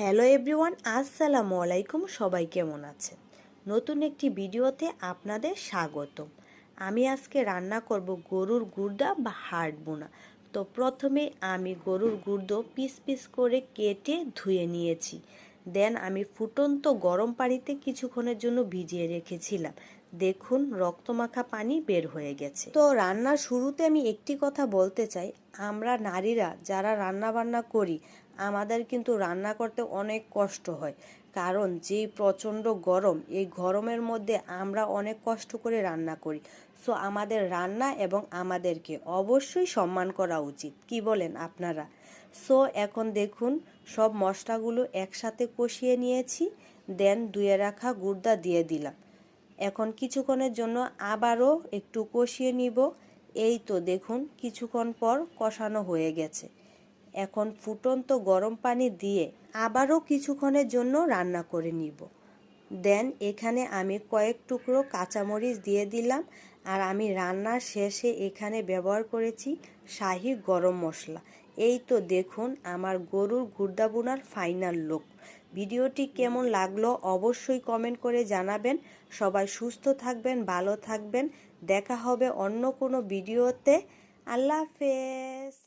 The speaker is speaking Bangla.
হ্যালো এভরিওয়ান আসসালামু আলাইকুম সবাই কেমন আছেন? নতুন একটি ভিডিওতে আপনাদের স্বাগত আমি আজকে রান্না করব গরুর গুর্দা বা হাড় বোনা। তো প্রথমে আমি গরুর গুড়দো পিস পিস করে কেটে ধুয়ে নিয়েছি। দেন আমি ফুটন্ত গরম পানিতে কিছুক্ষণের জন্য ভিজিয়ে রেখেছিলাম। দেখুন, রক্তমাখা পানি বের হয়ে গেছে। তো রান্নার শুরুতে আমি একটি কথা বলতে চাই। আমরা নারীরা যারা রান্না বান্না করি, আমাদের কিন্তু রান্না করতে অনেক কষ্ট হয়। কারণ যে প্রচণ্ড গরম, এই গরমের মধ্যে আমরা অনেক কষ্ট করে রান্না করি। সো আমাদের রান্না এবং আমাদেরকে অবশ্যই সম্মান করা উচিত। কি বলেন আপনারা? সো এখন দেখুন, সব মশলাগুলো একসাথে কষিয়ে নিয়েছি, দেন দুয়ে রাখা গুড়দা দিয়ে দিলাম। এখন কিছুক্ষণের জন্য আবারও একটু কষিয়ে নিব। এই তো দেখুন, কিছুক্ষণ পর কষানো হয়ে গেছে। এখন ফুটন্ত গরম পানি দিয়ে আবারও কিছুক্ষণের জন্য রান্না করে নিব। দেন এখানে আমি কয়েক টুকরো কাঁচামরিচ দিয়ে দিলাম আর আমি রান্নার শেষে এখানে ব্যবহার করেছি শাহি গরম মশলা। এই তো দেখুন, আমার গরুর গুর্দা বোনার ফাইনাল লুক ভিডিওটি কেমন লাগল অবশ্যই কমেন্ট করে জানাবেন। সবাই সুস্থ থাকবেন, ভালো থাকবেন। দেখা হবে অন্য কোনো ভিডিওতে। আল্লাহ হাফেজ।